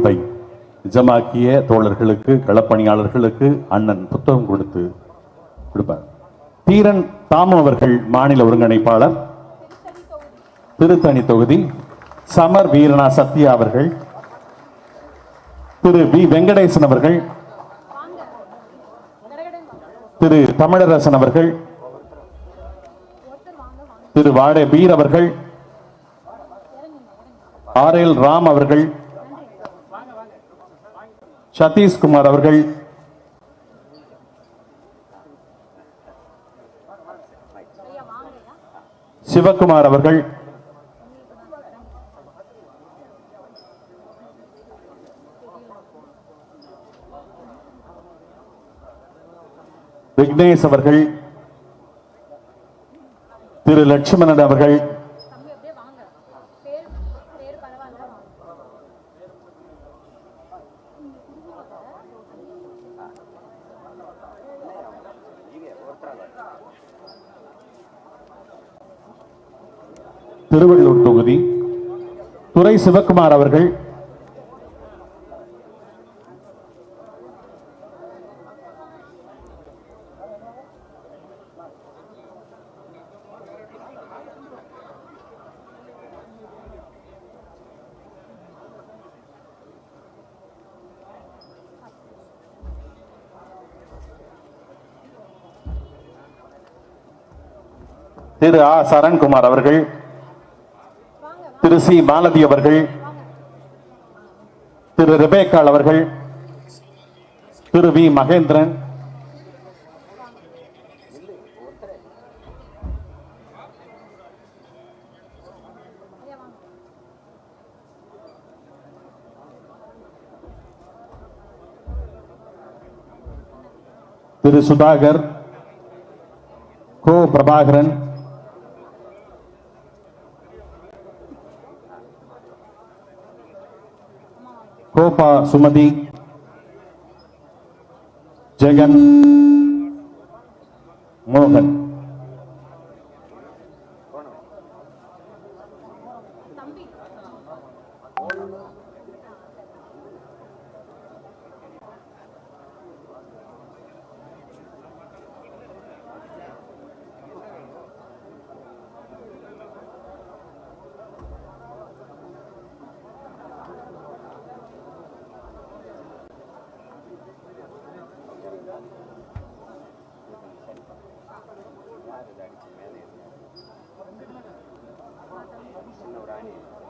By நிஜமாக்கிய தோழர்களுக்கு களப்பணியாளர்களுக்கு அண்ணன் புத்தகம் கொடுத்து கொடுப்பார். தீரன் தாமு அவர்கள் மாநில ஒருங்கிணைப்பாளர். திருத்தணி தொகுதி. சமர் வீரனா சத்யா அவர்கள். திரு வி வெங்கடேசன் அவர்கள். திரு தமிழரசன் அவர்கள். திரு வாடே பீர் அவர்கள். ஆர் எல் ராம் அவர்கள். சதீஷ்குமார் அவர்கள். சிவகுமார் அவர்கள். விக்னேஷ் அவர்கள். திரு லட்சுமணன் அவர்கள். திருவள்ளூர் தொகுதி. துரை சிவகுமார் அவர்கள். திரு ஆ. சரண்குமார் அவர்கள். திரு சி மாலதி அவர்கள் திரு ரிபேக்காள் அவர்கள் Thiru V Mahendran Thiru Sudhakar Ko Prabhakaran Kopa Sumadi. Jagan. Mohan Chinese.